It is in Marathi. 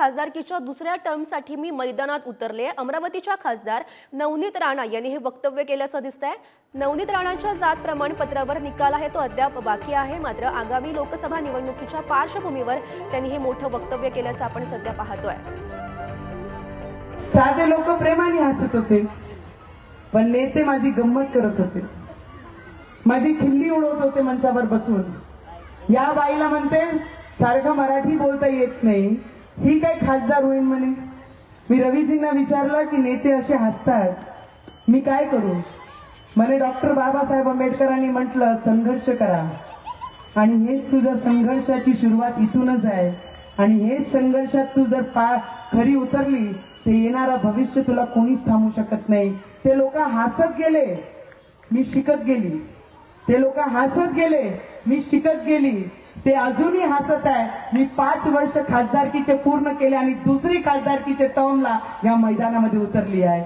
खासदारकीच्या दुसऱ्या टर्मसाठी मी मैदानात उतरले अमरावतीच्या खासदार नवनीत राणा यांनी हे वक्तव्य केल्याचं दिसतंय. नवनीत राणांच्या जात प्रमाणपत्रावर निकाल आहे तो अद्याप बाकी आहे. मात्र आगामी लोकसभा निवडणुकीच्या पार्श्वभूमीवर त्यांनी हे मोठं वक्तव्य केल्याचं आपण सध्या पाहतोय. साधे लोक प्रेमाने हसत होते पण नेते माझी गंमत करत होते. माझी खिल्ली उडवत होते मंचावर बसून. या बाईला म्हणते सारखं मराठी बोलता येत नाही. ही काय खासदार होईल म्हणे? मी रवीजींना विचारलं की नेते असे हसतात मी काय करू? म्हणे डॉक्टर बाबासाहेब आंबेडकरांनी म्हटलं संघर्ष करा. आणि हेच तुझं संघर्षाची सुरुवात इथूनच आहे. आणि हेच संघर्षात तू जर पा खरी उतरली ते येणारं भविष्य तुला कोणीच थांबू शकत नाही. ते लोक हसत गेले मी शिकत गेली. ते लोक हसत गेले मी शिकत गेली. ते अजूनही हसत आहे. मी पाच वर्ष खासदारकीचे पूर्ण केले आणि दुसरी खासदारकीचे टर्मला या मैदानामध्ये उतरली आहे.